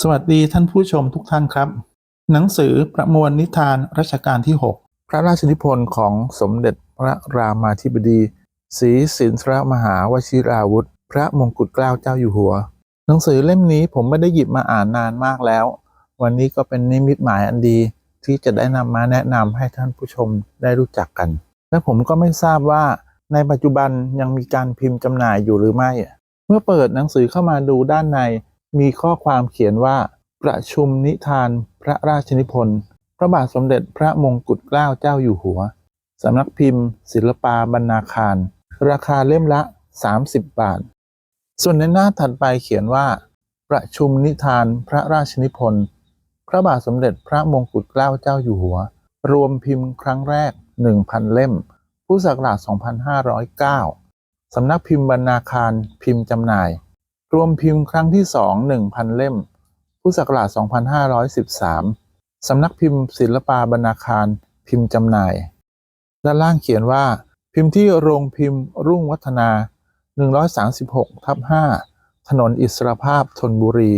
สวัสดีท่านผู้ชมทุกท่านครับ หนังสือประมวลนิทานรัชกาลที่ 6 พระราชนิพนธ์ของสมเด็จพระรามาธิบดีศรีสินทรมหาวชิราวุธ พระมงกุฎเกล้าเจ้าอยู่หัว หนังสือเล่มนี้ผมไม่ได้หยิบมาอ่านนานมากแล้ว วันนี้ก็เป็นนิมิตหมายอันดีที่จะได้นำมาแนะนำให้ท่านผู้ชมได้รู้จักกัน และผมก็ไม่ทราบว่าในปัจจุบันยังมีการพิมพ์จำหน่ายอยู่หรือไม่ เมื่อเปิดหนังสือเข้ามาดูด้านใน มีข้อความเขียนว่า ประชุมนิทานพระราชนิพนธ์พระบาทสมเด็จพระมงกุฎเกล้าเจ้าอยู่หัว สำนักพิมพ์ ศิลปาบรรณาคาร ราคาเล่มละ 30 บาท ส่วนในหน้าถัดไปเขียนว่า ประชุมนิทานพระราชนิพนธ์พระบาทสมเด็จพระมงกุฎเกล้าเจ้าอยู่หัว รวมพิมพ์ครั้งแรก 1,000 เล่ม พุทธศักราช 2509 สำนักพิมพ์บรรณาคารพิมพ์จำหน่าย รวมพิมพ์ครั้งที่2 1,000เล่ม พุทธศักราช 2513 สำนักพิมพ์ศิลปาบรรณาคารพิมพ์จำหน่าย ด้านล่างเขียนว่า พิมพ์ที่โรงพิมพ์รุ่งวัฒนา 136ทับ5ถนนอิสรภาพธนบุรี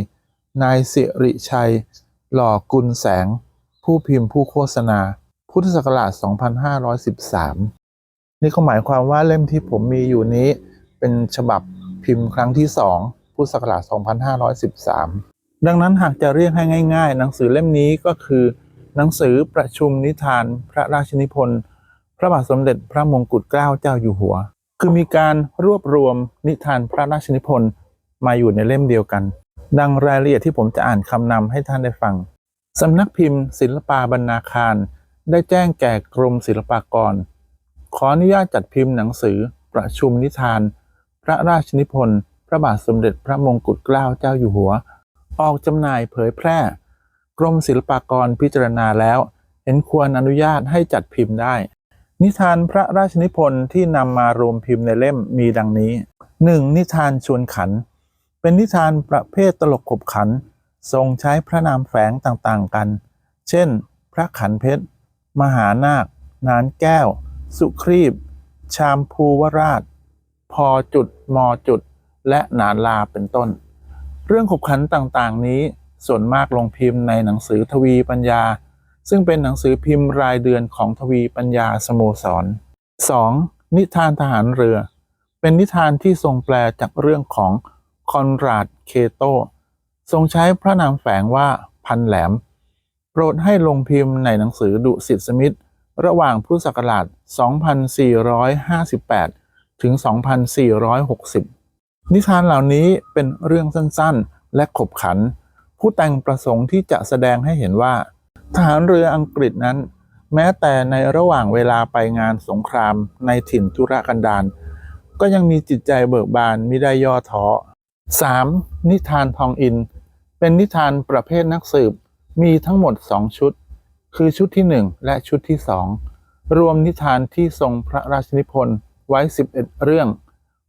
นายสิริชัย หล่อกุลแสง ผู้พิมพ์ผู้โฆษณา พุทธศักราช 2513 นี่ก็หมายความว่าเล่มที่ผมมีอยู่นี้เป็นฉบับพิมพ์ครั้งที่2 พุทธศักราช 2513 ดังนั้นหากจะเรียกให้ง่าย ๆ หนังสือเล่มนี้ก็คือ หนังสือประชุมนิทานพระราชนิพนธ์พระบาทสมเด็จพระมงกุฎเกล้าเจ้าอยู่หัว คือมีการรวบรวมนิทานพระราชนิพนธ์มาอยู่ในเล่มเดียวกัน ดังรายละเอียดที่ผมจะอ่านคำนำให้ท่านได้ฟังสำนักพิมพ์ ศิลปาบรรณาคาร ได้แจ้งแก่กรมศิลปากร ขออนุญาตจัดพิมพ์หนังสือประชุมนิทาน พระราชนิพนธ์ ระบาทสมเด็จพระมงกุฎเกล้าเจ้าอยู่หัว ออกจำหน่ายเผยแพร่ กรมศิลปากรพิจารณาแล้ว เห็นควรอนุญาตให้จัดพิมพ์ได้ นิทานพระราชนิพนธ์ที่นำมารวมพิมพ์ในเล่มมีดังนี้ 1. นิทานชวนขัน เป็นนิทานประเภทตลกขบขัน ทรงใช้พระนามแฝงต่างๆกัน เช่น พระขันเพชร มหานาค นานแก้ว สุครีบ ชามภูวราช พอจุดมอจุด และนานลาเป็นต้น เรื่องขบขันต่างๆ นี้ส่วนมากลงพิมพ์ในหนังสือทวีปัญญา ซึ่งเป็นหนังสือพิมพ์รายเดือนของทวีปัญญาสโมสร 2. นิทานทหารเรือ เป็นนิทานที่ทรงแปลจากเรื่องของคอนราดเคโต ทรงใช้พระนามแฝงว่าพันแหลม โปรดให้ลงพิมพ์ในหนังสือดุสิตสมิธระหว่างพุทธศักราช 2458 ถึง 2460 นิทานเหล่านี้เป็นเรื่องสั้นๆ และขบขัน ผู้แต่งประสงค์ที่จะแสดงให้เห็นว่า ทหารเรืออังกฤษนั้น แม้แต่ในระหว่างเวลาไปงานสงครามในถิ่นทุรกันดารก็ยังมีจิตใจเบิกบานมิได้ย่อท้อ 3. นิทานทองอิน เป็นนิทานประเภทนักสืบ มีทั้งหมด 2 ชุด คือชุดที่ 1 และชุดที่ 2 รวมนิทานที่ทรงพระราชนิพนธ์ไว้ 11 เรื่อง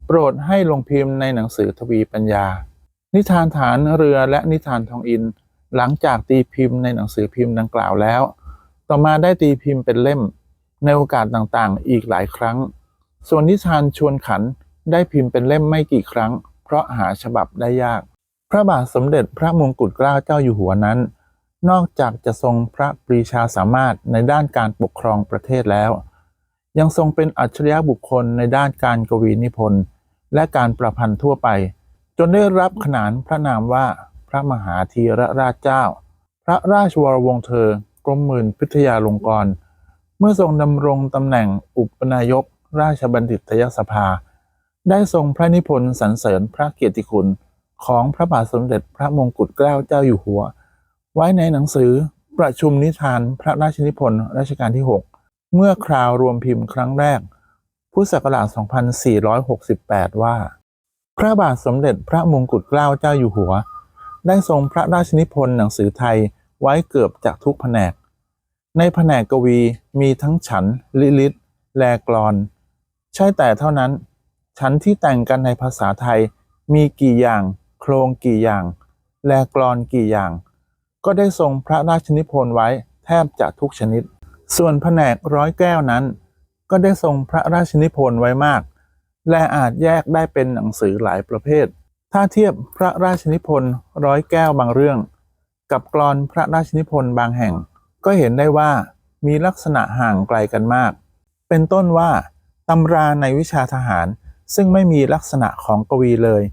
โปรดให้ลงพิมพ์ในหนังสือทวีปัญญา นิทานฐานเรือและนิทานทองอิน หลังจากตีพิมพ์ในหนังสือพิมพ์ดังกล่าวแล้ว ต่อมาได้ตีพิมพ์เป็นเล่ม ในโอกาสต่างๆ อีกหลายครั้ง ส่วนนิทานชวนขันได้พิมพ์เป็นเล่มไม่กี่ครั้ง เพราะหาฉบับได้ยาก พระบาทสมเด็จพระมงกุฎเกล้าเจ้าอยู่หัวนั้น นอกจากจะทรงพระปรีชาสามารถในด้านการปกครองประเทศแล้ว ยังทรงเป็นอัจฉริยะบุคคลในด้านการกวีนิพนธ์ และการประพันธ์ทั่วไป จนได้รับขนานพระนามว่าพระมหาธีรราชเจ้า พระราชวรวงศ์เธอกรมหมื่นพิทยาลงกรณ์เมื่อทรงดำรงตำแหน่งอุปนายกราชบัณฑิตยสภา ได้ทรงพระนิพนธ์สรรเสริญพระเกียรติคุณของพระบาทสมเด็จพระมงกุฎเกล้าเจ้าอยู่หัว ไว้ในหนังสือประชุมนิทานพระราชนิพนธ์รัชกาลที่ 6 เมื่อคราวรวมพิมพ์ครั้งแรก พุทธศักราช 2468 ว่า พระบาทสมเด็จพระมงกุฎเกล้าเจ้าอยู่หัว ได้ทรงพระราชนิพนธ์หนังสือไทยไว้เกือบจากทุกแผนก ในแผนกกวีมีทั้งฉัน ลิลิตแลกรอน ใช่แต่เท่านั้น ฉันที่แต่งกันในภาษาไทยมีกี่อย่าง โครงกี่อย่าง แลกรอนกี่อย่าง ก็ได้ทรงพระราชนิพนธ์ไว้แทบจะทุกชนิด ส่วนแผนกร้อยแก้วนั้น ก็ได้ทรงพระราชนิพนธ์ไว้มาก และอาจแยกได้เป็นหนังสือหลายประเภท ถ้าเทียบพระราชนิพนธ์ร้อยแก้วบางเรื่อง กับกลอนพระราชนิพนธ์บางแห่ง ก็เห็นได้ว่ามีลักษณะห่างไกลกันมาก เป็นต้นว่าตำราในวิชาทหารซึ่งไม่มีลักษณะของกวีเลย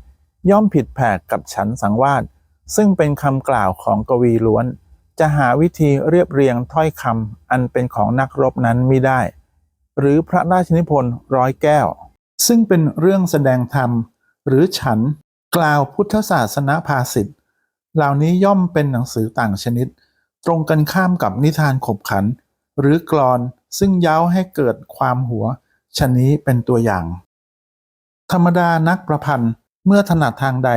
ย่อมผิดแผกกับฉันสังวาสซึ่งเป็นคำกล่าวของกวีล้วน จะหาวิธีเรียบเรียงถ้อยคำอันเป็นของนักรบนั้นไมิได้ หรือพระราชนิพนธ์ร้อยแก้ว ซึ่งเป็นเรื่องแสดงธรรม หรือฉันกล่าวพุทธศาสนาภาสิทธ์เหล่านี้ย่อมเป็นหนังสือต่างชนิด ตรงกันข้ามกับนิทานขบขัน หรือกลอนซึ่งเย้าให้เกิดความหัวชนนี้เป็นตัวอย่าง ธรรมดานักประพันธ์เมื่อถนัดทางใด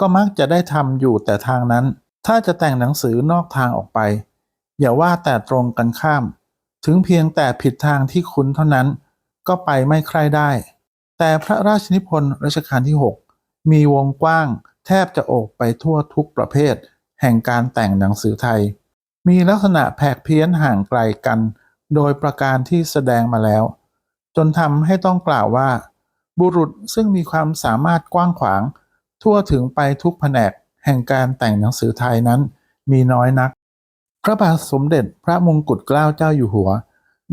ก็มักจะได้ทำอยู่แต่ทางนั้น ถ้าจะแต่งหนังสือนอกทางออกไป อย่าว่าแต่ตรงกันข้าม ถึงเพียงแต่ผิดทางที่คุ้นเท่านั้น ก็ไปไม่ใคร่ได้ แต่พระราชนิพนธ์รัชกาลที่ 6 มีวงกว้าง แทบจะโอบไปทั่วทุกประเภท แห่งการแต่งหนังสือไทย มีลักษณะแผกเพี้ยนห่างไกลกัน โดยประการที่แสดงมาแล้ว จนทำให้ต้องกล่าวว่า บุรุษซึ่งมีความสามารถกว้างขวาง ทั่วถึงไปทุกแผนกแห่งการแต่งหนังสือไทยนั้น มีน้อยนัก พระบาทสมเด็จพระมงกุฎเกล้าเจ้าอยู่หัว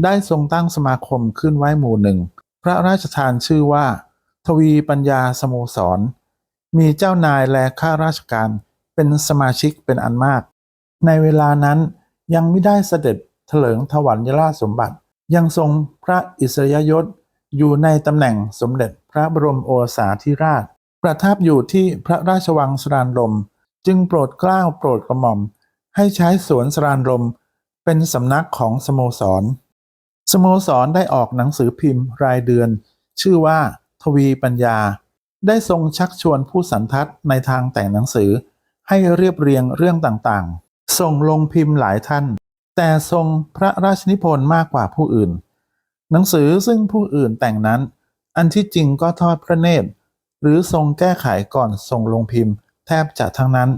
ได้ทรงตั้งสมาคมขึ้นไว้หมู่หนึ่ง พระราชทานชื่อว่า ทวีปัญญาสโมสร มีเจ้านายและข้าราชการเป็นสมาชิกเป็นอันมาก ในเวลานั้นยังไม่ได้เสด็จเถลิงถวัลยราชสมบัติ ยังทรงพระอิสริยยศอยู่ในตำแหน่งสมเด็จพระบรมโอษาธิราช ประทับอยู่ที่พระราชวังสรานรมจึงโปรดเกล้าโปรดกระหม่อม ให้ใช้สวนสรานรมเป็นสำนักของสโมสร สโมสรได้ออกหนังสือพิมพ์รายเดือน ชื่อว่า ทวีปัญญา ได้ทรงชักชวนผู้สันทัดในทางแต่งหนังสือ ให้เรียบเรียงเรื่องต่างๆ ส่งลงพิมพ์หลายท่าน แต่ทรงพระราชนิพนธ์มากกว่าผู้อื่น หนังสือซึ่งผู้อื่นแต่งนั้น อันที่จริงก็ทอดพระเนตร หรือทรงแก้ไขก่อนส่งลงพิมพ์ แทบจะทั้งนั้น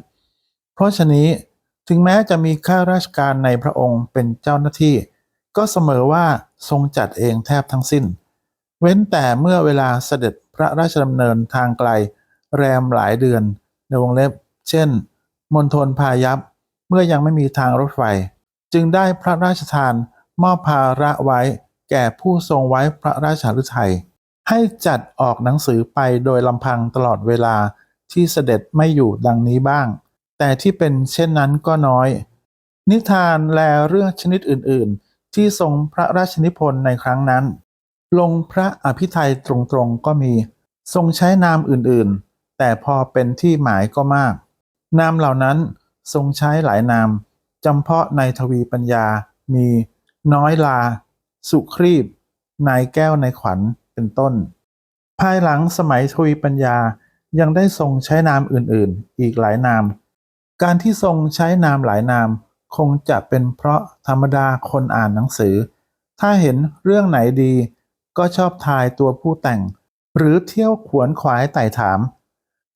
เพราะฉะนี้ ถึงแม้จะมีข้าราชการในพระองค์เป็นเจ้าหน้าที่ ก็เสมอว่าทรงจัดเองแทบทั้งสิ้น เว้นแต่เมื่อเวลาเสด็จพระราชดำเนินทางไกล แรมหลายเดือนในวงเล็บ เช่นมณฑลพายัพเมื่อยังไม่มีทางรถไฟ จึงได้พระราชทานมอบภาระไว้แก่ผู้ทรงไว้พระราชฤทัยให้จัดออกหนังสือไปโดยลำพังตลอดเวลาที่เสด็จไม่อยู่ดังนี้บ้าง แต่ที่เป็นเช่นนั้นก็น้อย นิทานและเรื่องชนิดอื่น ๆ ที่ทรงพระราชนิพนธ์ในครั้งนั้น ลงพระอภิไทยตรงๆก็มี ทรงใช้นามอื่นๆ แต่พอเป็นที่หมายก็มาก นามเหล่านั้นทรงใช้หลายนามจำเพาะในทวีปัญญา มี น้อยลา สุครีบ นายแก้วนายขวัญ เป็นต้น ภายหลังสมัยทวีปัญญายังได้ทรงใช้นามอื่นๆ อีกหลายนาม การที่ทรงใช้นามหลายนาม คงจะเป็นเพราะธรรมดาคนอ่านหนังสือ ถ้าเห็นเรื่องไหนดี ก็ชอบทายตัวผู้แต่ง หรือเที่ยวขวนขวายไต่ถาม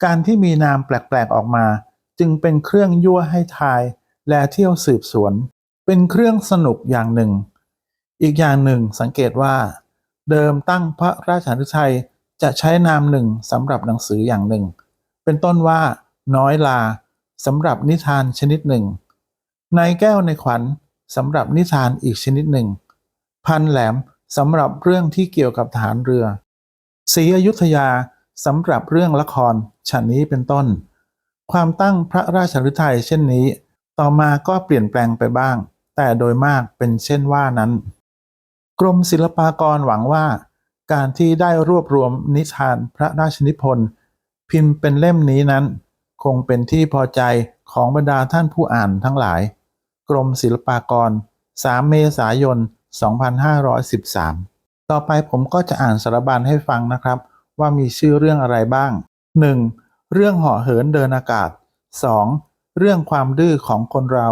การที่มีนามแปลกๆออกมา จึงเป็นเครื่องยั่วให้ทาย และเที่ยวสืบสวน เป็นเครื่องสนุกอย่างหนึ่ง อีกอย่างหนึ่งสังเกตว่า เดิมตั้งพระราชานุชัยจะใช้นามหนึ่งสำหรับหนังสืออย่างหนึ่ง เป็นต้นว่า น้อยลา สำหรับนิทานชนิดหนึ่ง นายแก้วในขวัญสำหรับนิทานอีกชนิดหนึ่ง พันแหลมสำหรับเรื่องที่เกี่ยวกับทหารเรือศรีอยุธยาสำหรับเรื่องละครฉนนี้เป็นต้น ความตั้งพระราชฤทัยเช่นนี้ ต่อมาก็เปลี่ยนแปลงไปบ้าง แต่โดยมากเป็นเช่นว่านั้น กรมศิลปากรหวังว่า การที่ได้รวบรวมนิทานพระราชนิพนธ์พิมพ์เป็นเล่มนี้นั้น คงเป็นที่พอใจของบรรดาท่านผู้อ่านทั้งหลาย กรมศิลปากร 3 เมษายน 2513 ต่อไปผมก็จะอ่านสารบัญให้ฟังนะครับ ว่ามีชื่อเรื่องอะไรบ้าง 1. เรื่องห่อเหินเดินอากาศ 2. เรื่องความดื้อของคนเรา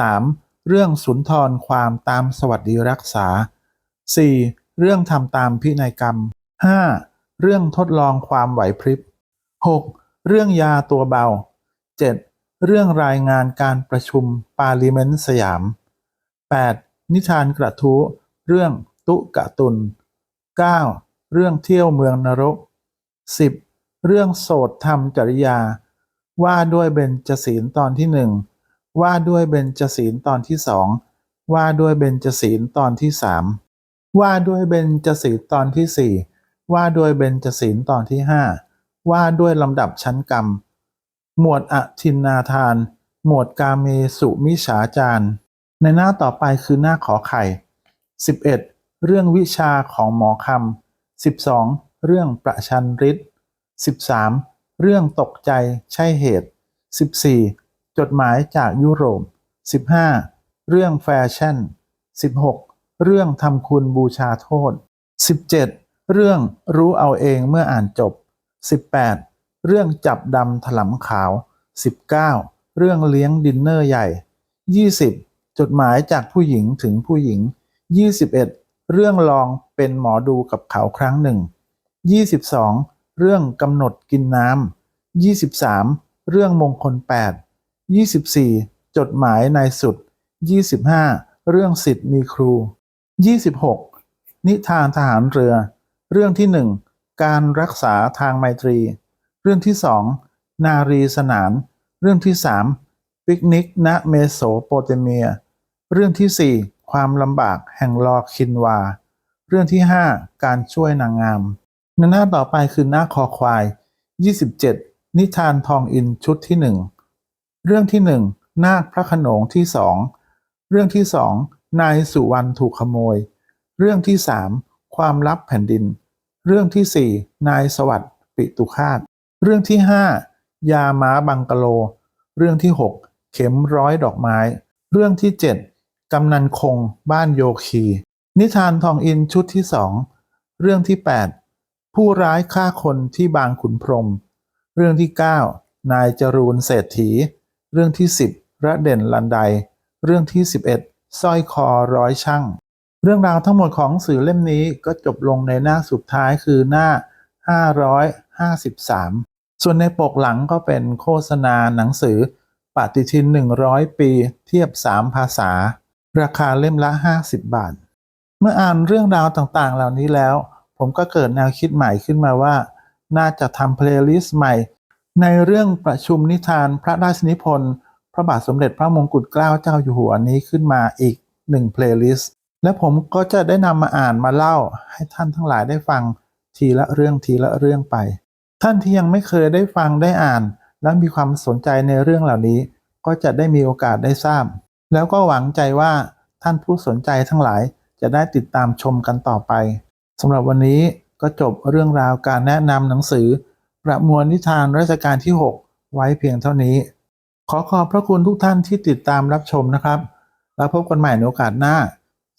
3. เรื่องสุนทรความตามสวัสดีรักษา 4. เรื่องทำตามพินัยกรรม 5. เรื่องทดลองความไหวพริบ 6. เรื่องยาตัวเบา 7. เรื่องรายงานการประชุมปาร์ลิเมนต์สยาม 8. นิทานกระทู้เรื่องตุกะตุน 9. เรื่องเที่ยวเมืองนรก 10. เรื่องโสดธรรมจริยา ว่าด้วยเบญจศีลตอนที่หนึ่งว่าด้วยเบญจศีลตอนที่สองว่าด้วยเบญจศีลตอนที่สามว่าด้วยเบญจศีลตอนที่สี่ว่าด้วยเบญจศีลตอนที่ห้า ว่าด้วยลำดับชั้นกรรม หมวดอทินนาทาน หมวดกาเมสุมิฉาจาร ในหน้าต่อไปคือหน้าขอไข่ 11. เรื่องวิชาของหมอคำ 12. เรื่องประชันฤทธิ์ 13. เรื่องตกใจใช่เหตุ 14. จดหมายจากยุโรป 15. เรื่องแฟชั่น 16. เรื่องทำคุณบูชาโทษ 17. เรื่องรู้เอาเองเมื่ออ่านจบ 18. เรื่องจับดำถลำขาว 19. เรื่องเลี้ยงดินเนอร์ใหญ่ 20. จดหมายจากผู้หญิงถึงผู้หญิง 21. เรื่องลองเป็นหมอดูกับเขาครั้งหนึ่ง 22. เรื่องกำหนดกินน้ำ 23. เรื่องมงคล 8 24. จดหมายในสุด 25. เรื่องสิทธิ์มีครู 26. นิทานทหารเรือ เรื่องที่ 1 การรักษาทางไมตรี เรื่องที่ 2 นารีสนาน เรื่องที่ 3 ปิกนิกณเมโสโปเตเมีย เรื่องที่ 4 ความลำบากแห่งลอคินวา เรื่องที่ 5 การช่วยนางงาม หน้าต่อไปคือหน้าคอควาย 27 นิทานทองอินชุดที่ 1 เรื่องที่ 1 นาคพระขนงที่2เรื่องที่ 2 นายสุวรรณถูกขโมย เรื่องที่ 3 ความลับแผ่นดิน เรื่องที่ 4 นายสวัสดิ์ปิตุคาต เรื่องที่ 5 ยาม้าบังกะโล เรื่องที่ 6 เข็มร้อยดอกไม้ เรื่องที่ 7 กำนันคงบ้านโยคี นิทานทองอินชุดที่ 2 เรื่องที่ 8 ผู้ร้ายฆ่าคนที่บางขุนพรม เรื่องที่ 9 นายจรูนเศรษฐี เรื่องที่ 10 ระเด่นลันได เรื่องที่ 11สร้อยคอร้อยช่าง เรื่องราวทั้งหมดของสื่อเล่มนี้ก็จบลงในหน้าสุดท้ายคือหน้า 553 ส่วนในปกหลังก็เป็นโฆษณาหนังสือปฏิทิน 100 ปีเทียบ 3 ภาษา ราคาเล่มละ 50 บาท เมื่ออ่านเรื่องราวต่างๆ เหล่านี้แล้ว ผมก็เกิดแนวคิดใหม่ขึ้นมาว่า น่าจะทำเพลย์ลิสต์ใหม่ ในเรื่องประชุมนิทานพระราชนิพนธ์พระบาทสมเด็จพระมงกุฎเกล้าเจ้าอยู่หัวนี้ขึ้นมาอีกหนึ่งเพลย์ลิสต์ และผมก็จะได้นำมาอ่านมาเล่าให้ท่านทั้งหลายได้ฟังทีละเรื่องทีละเรื่องไป ท่านที่ยังไม่เคยได้ฟังได้อ่าน และมีความสนใจในเรื่องเหล่านี้ ก็จะได้มีโอกาสได้ทราบ แล้วก็หวังใจว่าท่านผู้สนใจทั้งหลายจะได้ติดตามชมกันต่อไปสำหรับวันนี้ก็จบเรื่องราวการแนะนำหนังสือ ประมวลนิทานรัชกาลที่ 6 ไว้เพียงเท่านี้ ขอขอบพระคุณทุกท่านที่ติดตามรับชมนะครับ แล้วพบกันใหม่ในโอกาสหน้า